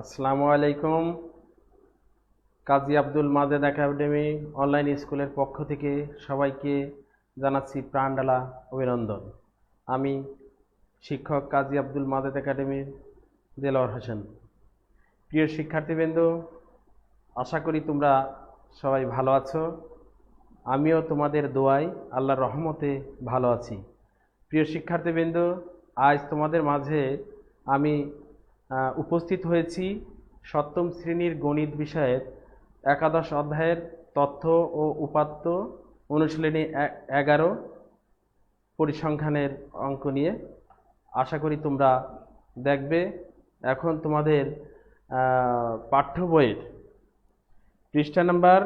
আসসালামু আলাইকুম। Kazi Abdul Majed academy online স্কুলের পক্ষ থেকে সবাইকে জানাচ্ছি প্রাণডালা অভিনন্দন। আমি শিক্ষক কাজী আব্দুল মাজেদ একাডেমির দেলোয়ার হোসেন প্রিয় শিক্ষার্থীবৃন্দ, আশা করি তোমরা সবাই ভালো আছো। আমিও তোমাদের দোয়াই আল্লাহর রহমতে ভালো আছি। প্রিয় শিক্ষার্থীবৃন্দ, আজ তোমাদের মাঝে আমি উপস্থিত হয়েছি সপ্তম শ্রেণির গণিত বিষয়ের একাদশ অধ্যায়ের তথ্য ও উপাত্ত অনুশীলনী এগারো পরিসংখ্যানের অঙ্ক নিয়ে। আশা করি তোমরা দেখবে। এখন তোমাদের পাঠ্য বইয়ের পৃষ্ঠা নাম্বার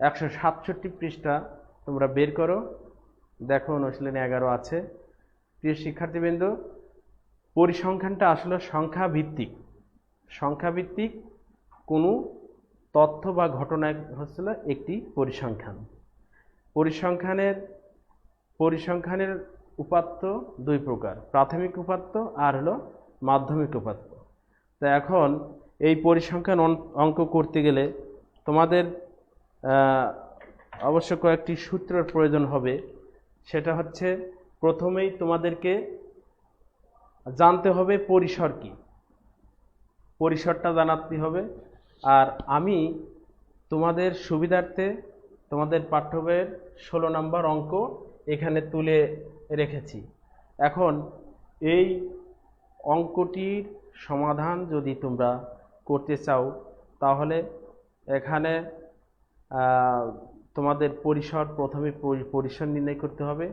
একশো সাতষট্টি পৃষ্ঠা তোমরা বের করো। দেখো অনুশীলনী এগারো আছে। প্রিয় শিক্ষার্থীবৃন্দ পরিসংখ্যানটা আসলে সংখ্যা ভিত্তিক সংখ্যা ভিত্তিক কোনো তথ্য বা ঘটনা হচ্ছিল একটি পরিসংখ্যান। পরিসংখ্যানের পরিসংখ্যানের উপাত্ত দুই প্রকার, প্রাথমিক উপাত্ত আর হলো মাধ্যমিক উপাত্ত। তো এখন এই পরিসংখ্যান অঙ্ক করতে গেলে তোমাদের অবশ্য কয়েকটি সূত্রের প্রয়োজন হবে। সেটা হচ্ছে প্রথমেই তোমাদেরকে জানতে হবে পরিসর কি। পরিসরটা জানাতে হবে। আর আমি তোমাদের সুবিধার্থে তোমাদের পাঠ্য বইয়ের ষোলো নম্বর অঙ্ক এখানে তুলে রেখেছি। এখন এই অঙ্কটির সমাধান যদি তোমরা করতে চাও, তাহলে এখানে তোমাদের পরিসর প্রথমে পরি- পরিসর নির্ণয় করতে হবে,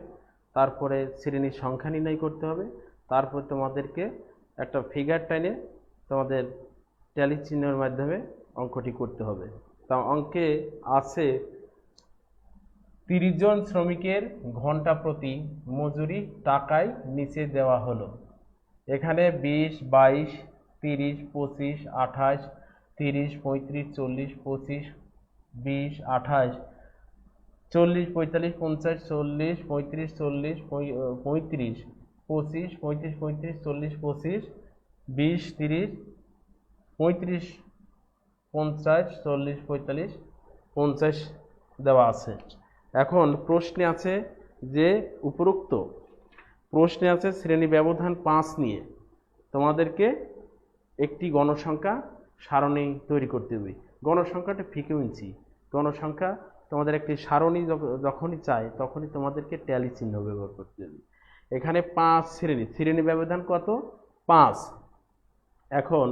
তারপরে শ্রেণির সংখ্যা নির্ণয় করতে হবে তারপর তোমাদেরকে একটা ফিগার টাইনে তোমাদের ট্যালি চিহ্নের মাধ্যমে অঙ্কটি করতে হবে। তা অঙ্কে আছে তিরিশ জন শ্রমিকের ঘণ্টা প্রতি মজুরি টাকায় নিচে দেওয়া হলো। এখানে বিশ, বাইশ, তিরিশ, পঁচিশ, আঠাশ, তিরিশ, পঁয়ত্রিশ, চল্লিশ, পঁচিশ, বিশ, আঠাশ, চল্লিশ, পঁয়তাল্লিশ, পঞ্চাশ, চল্লিশ, পঁয়ত্রিশ, চল্লিশ, পঁয়- পঁয়ত্রিশ। পঁচিশ, পঁয়ত্রিশ পঁয়ত্রিশ, চল্লিশ, পঁচিশ, বিশ, তিরিশ, পঁয়ত্রিশ, পঞ্চাশ, চল্লিশ, পঁয়তাল্লিশ, পঞ্চাশ দেওয়া আছে। এখন প্রশ্নে আছে যে উপরোক্ত প্রশ্নে আছে শ্রেণি ব্যবধান পাঁচ নিয়ে। তোমাদেরকে একটি গণসংখ্যা সারণী তৈরি করতে হবে। গণসংখ্যাটা ফ্রিকুয়েন্সি গণসংখ্যা তোমাদের একটি সারণী যখ- যখনই চায় তখনই তোমাদেরকে ট্যালি চিহ্ন ব্যবহার করতে হবে। এখানে পাঁচ শ্রেণি শ্রেণি ব্যবধান কত? পাঁচ। এখন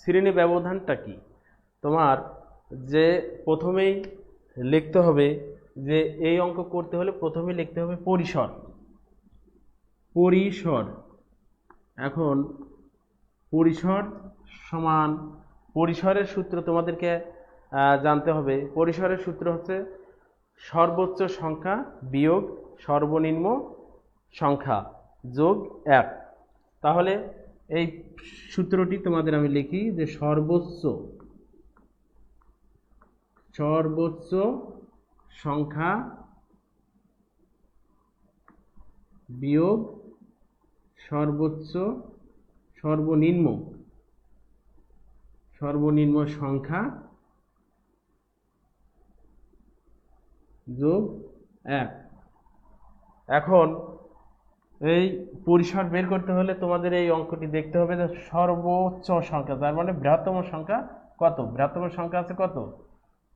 শ্রেণি ব্যবধানটা কি? তোমার যে প্রথমেই লিখতে হবে যে এই অঙ্ক করতে হলে প্রথমে লিখতে হবে পরিসর। পরিসর। এখন পরিসর সমান, পরিসরের সূত্র তোমাদেরকে জানতে হবে। পরিসরের সূত্র হচ্ছে সর্বোচ্চ সংখ্যা বিয়োগ সর্বনিম্ন সংখ্যা যোগ এক। তাহলে এই সূত্রটি তোমাদের আমি লিখি যে সর্বোচ্চ সর্বোচ্চ সংখ্যা বিয়োগ সর্বোচ্চ সর্বনিম্ন সর্বনিম্ন সংখ্যা যোগ এক। এখন এই পরিসর বের করতে হলে তোমাদের এই অঙ্কটি দেখতে হবে যে সর্বোচ্চ সংখ্যা, তার মানে বৃহত্তম সংখ্যা কত? বৃহত্তম সংখ্যা আছে কত?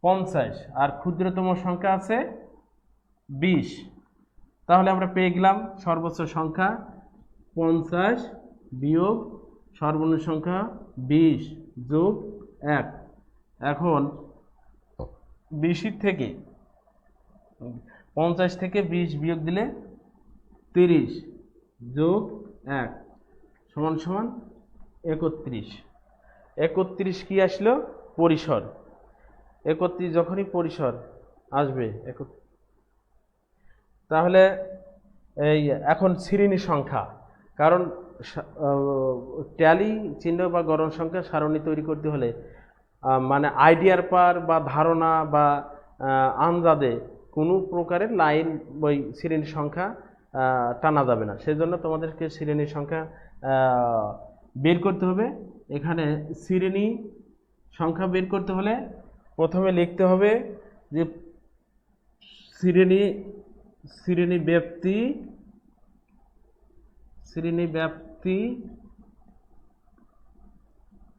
পঞ্চাশ। আর ক্ষুদ্রতম সংখ্যা আছে বিশ। তাহলে আমরা পেয়ে গেলাম সর্বোচ্চ সংখ্যা পঞ্চাশ বিয়োগ সর্বনিম্ন সংখ্যা বিশ যোগ এক। এখন বিশের থেকে, পঞ্চাশ থেকে বিশ বিয়োগ দিলে তিরিশ। যোগ এক সমান সমান একত্রিশ। একত্রিশ কি আসলো? পরিসর। একত্রিশ যখনই পরিসর আসবে তাহলে এই এখন শ্রেণি সংখ্যা। কারণ ট্যালি চিহ্ন বা গরম সংখ্যা সারণী তৈরি করতে হলে মানে আইডিয়ার পার বা ধারণা বা আহ, আন্দাজে কোনো প্রকারের লাইন ওই শ্রেণির সংখ্যা টানা যাবে না। সেজন্য তোমাদেরকে শ্রেণির সংখ্যা বের করতে হবে। এখানে শ্রেণি সংখ্যা বের করতে হলে প্রথমে লিখতে হবে যে শ্রেণি শ্রেণি ব্যাপ্তি শ্রেণি ব্যাপ্তি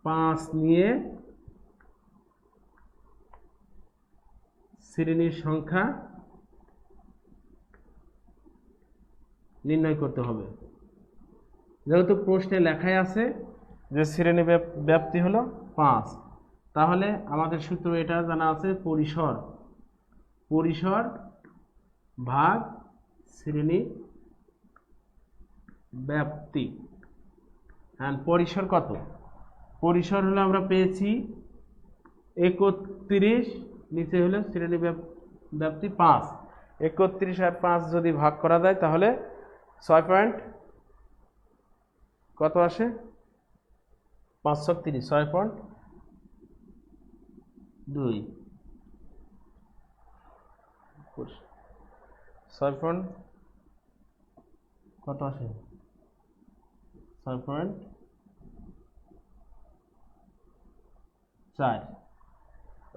পাঁচ নিয়ে শ্রেণির সংখ্যা নির্ণয় করতে হবে। যেহেতু প্রশ্নে লেখাই আছে যে শ্রেণি ব্যাপ- ব্যাপ্তি হলো পাঁচ। তাহলে আমাদের সূত্র এটা জানা আছে পরিসর। পরিসর ভাগ শ্রেণি ব্যাপ্তি। হ্যাঁ পরিসর কত? পরিসর হলো আমরা পেয়েছি একত্রিশ নিচে হলো শ্রেণি ব্যাপ- ব্যাপ্তি পাঁচ। একত্রিশ আর পাঁচ যদি ভাগ করা যায় তাহলে ছয় পয়েন্ট কত আসে? পাঁচশো তিরিশ, ছয় পয়েন্ট দুই। ছয় পয়েন্ট কত আসে? ছয় পয়েন্ট চার।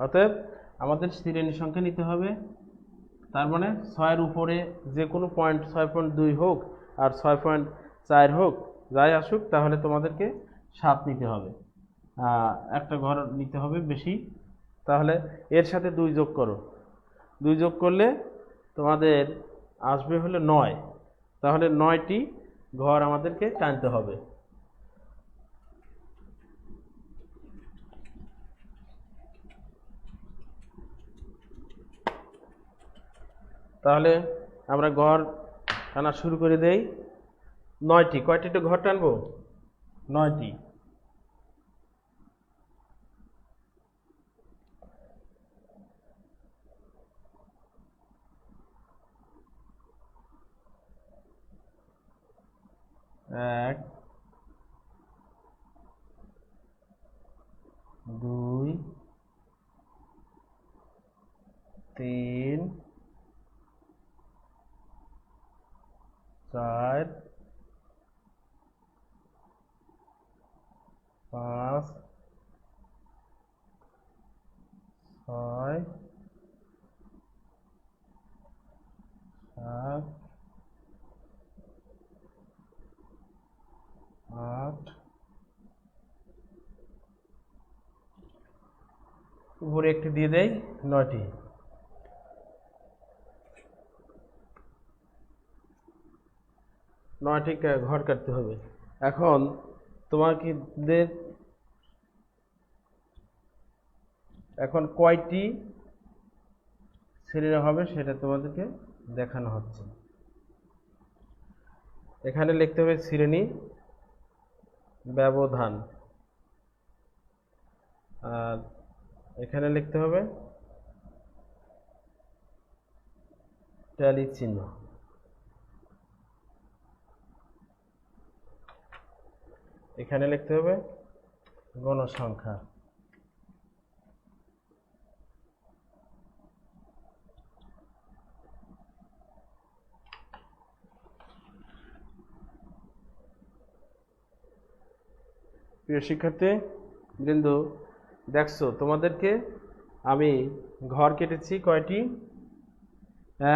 অতএব আমাদের শ্রেণি সংখ্যা নিতে হবে। তার মানে ছয়ের উপরে যে কোনো পয়েন্ট, ছয় পয়েন্ট দুই হোক আর ছয় পয়েন্ট চার হোক, যাই আসুক, তাহলে তোমাদেরকে সাত নিতে হবে। একটা ঘর নিতে হবে বেশি। তাহলে এর সাথে দুই যোগ করো। দুই যোগ করলে তোমাদের আসবে হলো নয়। তাহলে নয়টি ঘর আমাদেরকে টানতে হবে। তাহলে আমরা ঘর টানা শুরু করে দেই। নয়টি কয়টি একটু ঘর টানবো নয়টি। এক দুই তিন চার পাঁচ ছয় সাত আট উপরে একটি দিয়ে দেই নয়টি নয়টি ঘর কাটতে হবে। এখন তোমাদের এখন কয়টি শ্রেণীরা হবে সেটা তোমাদেরকে দেখানো হচ্ছে। এখানে লিখতে হবে শ্রেণি ব্যবধান। আর এখানে লিখতে হবে ট্যালি চিহ্ন। এখানে লিখতে হবে গণসংখ্যা। প্রিয় শিক্ষার্থী, বৃন্দ, দেখছ, তোমাদেরকে আমি ঘর কেটেছি কয়টি?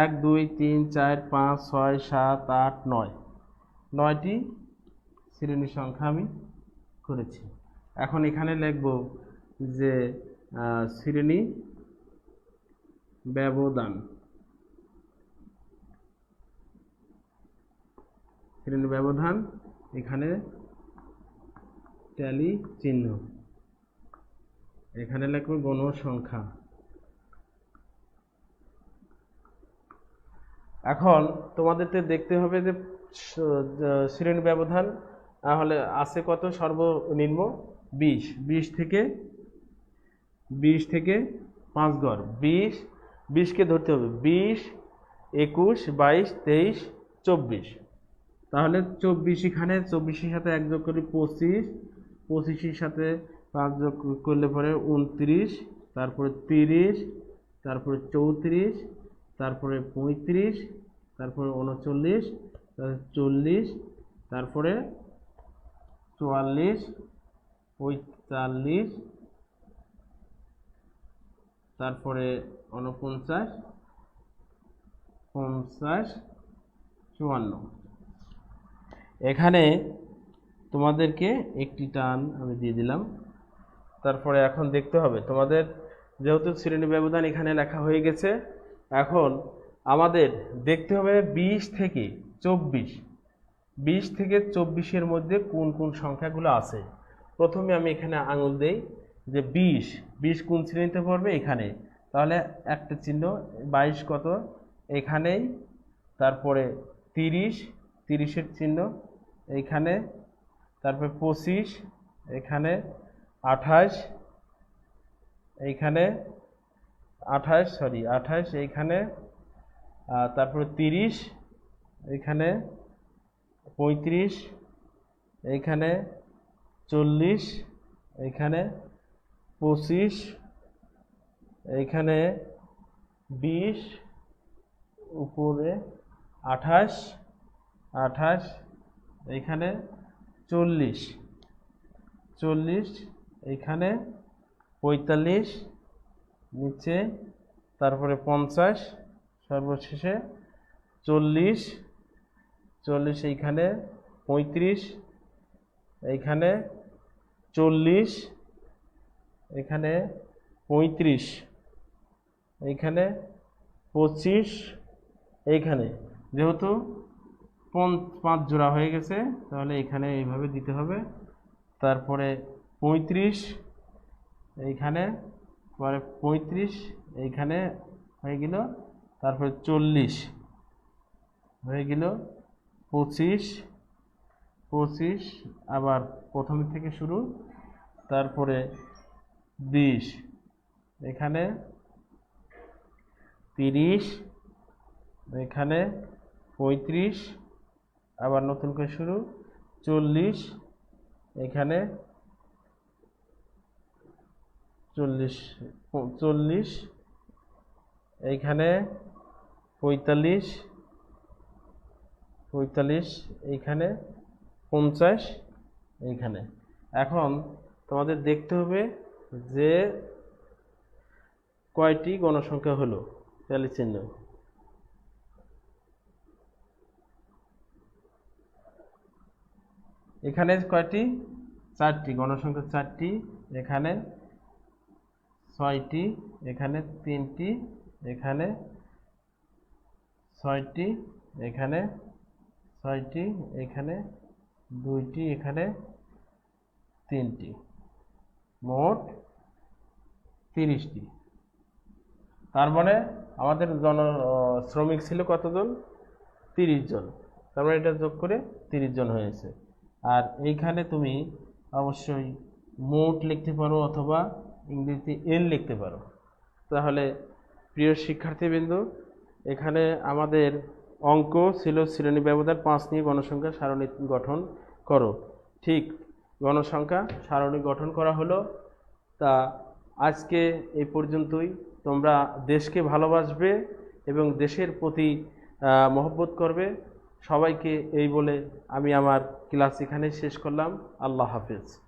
এক, দুই, তিন, চার, পাঁচ, ছয়, সাত, আট, নয়। নয়টি? শ্রেণি সংখ্যা আমি করেছি। এখন এখানে লিখব যে শ্রেণি ব্যবধান। শ্রেণি ব্যবধান, এখানে ট্যালি চিহ্ন। এখানে লিখব গণসংখ্যা। এখন তোমাদেরকে দেখতে হবে যে শ্রেণি ব্যবধান তাহলে আছে কত সর্বনিম্ন? বিশ। বিশ থেকে বিশ থেকে পাঁচ গড়। বিশ, বিশকে ধরতে হবে। বিশ, একুশ, বাইশ, তেইশ, চব্বিশ। তাহলে চব্বিশ এখানে, চব্বিশের সাথে এক যোগ করি পঁচিশ, পঁচিশের সাথে পাঁচ যোগ করলে পরে উনত্রিশ তারপরে তিরিশ, তারপরে চৌত্রিশ, তারপরে পঁয়ত্রিশ, তারপরে উনচল্লিশ, তারপরে চল্লিশ, তারপরে চুয়াল্লিশ, পঁয়তাল্লিশ, তারপরে উনপঞ্চাশ পঞ্চাশ, চুয়ান্ন। এখানে তোমাদেরকে একটি টান আমি দিয়ে দিলাম। তারপরে এখন দেখতে হবে, তোমাদের যেহেতু শ্রেণি ব্যবধান এখানে লেখা হয়ে গেছে, এখন আমাদের দেখতে হবে বিশ থেকে চব্বিশ। বিশ থেকে চব্বিশের মধ্যে কোন কোন সংখ্যাগুলো আছে? প্রথমে আমি এখানে আঙুল দেই যে বিশ বিশ কোন শ্রেণীতে পড়বে? এখানে। তাহলে একটা চিহ্ন, বাইশ কত? এখানেই। তারপরে তিরিশ, তিরিশের চিহ্ন এইখানে তারপরে পঁচিশ, এখানে। আঠাশ এইখানে আঠাশ সরি আঠাশ এইখানে তারপরে তিরিশ এইখানে পঁয়ত্রিশ এইখানে চল্লিশ এইখানে পঁচিশ এইখানে বিশ, উপরে আঠাশ আঠাশ এইখানে চল্লিশ চল্লিশ এইখানে পঁয়তাল্লিশ, নিচে তারপরে পঞ্চাশ, সর্বশেষে চল্লিশ চল্লিশ এইখানে, পঁয়ত্রিশ এইখানে, চল্লিশ এখানে পঁয়ত্রিশ এইখানে, পঁচিশ এইখানে। যেহেতু পাঁচ জোড়া হয়ে গেছে, তাহলে এখানে এইভাবে দিতে হবে। তারপরে পঁয়ত্রিশ এইখানে, পরে পঁয়ত্রিশ এইখানে হয়ে গেল, তারপরে চল্লিশ হয়ে গেল পঁচিশ পঁচিশ, আবার প্রথম থেকে শুরু, তারপরে বিশ, এখানে তিরিশ, এখানে পঁয়ত্রিশ, আবার নতুন করে শুরু, চল্লিশ, এখানে চল্লিশ চল্লিশ এইখানে পঁয়তাল্লিশ পঁয়তাল্লিশ, এইখানে পঞ্চাশ, এইখানে। এখন তোমাদের দেখতে হবে যে কয়টি গণসংখ্যা হলো, তাহলে চিহ্ন। এখানে কয়টি? চারটি, গণসংখ্যা চারটি, এখানে ছয়টি, এখানে তিনটি, এখানে ছয়টি, এখানে ছয়টি, এখানে দুইটি, এখানে তিনটি। মোট তিরিশটি। তার মানে আমাদের জন শ্রমিক ছিল কতজন? তিরিশ জন। তার মানে এটা যোগ করে তিরিশ জন হয়েছে। আর এইখানে তুমি অবশ্যই মোট লিখতে পারো অথবা ইংরেজিতে এন লিখতে পারো। তাহলে প্রিয় শিক্ষার্থীবৃন্দ, এখানে আমাদের অঙ্ক ছিল শ্রেণি ব্যবধান পাঁচ নিয়ে গণসংখ্যা সারণী গঠন করো। ঠিক, গণসংখ্যা সারণী গঠন করা হলো। তা আজকে এই পর্যন্তই। তোমরা দেশকে ভালোবাসবে এবং দেশের প্রতি মহব্বত করবে। সবাইকে এই বলে আমি আমার ক্লাস এখানেই শেষ করলাম। আল্লাহ হাফেজ।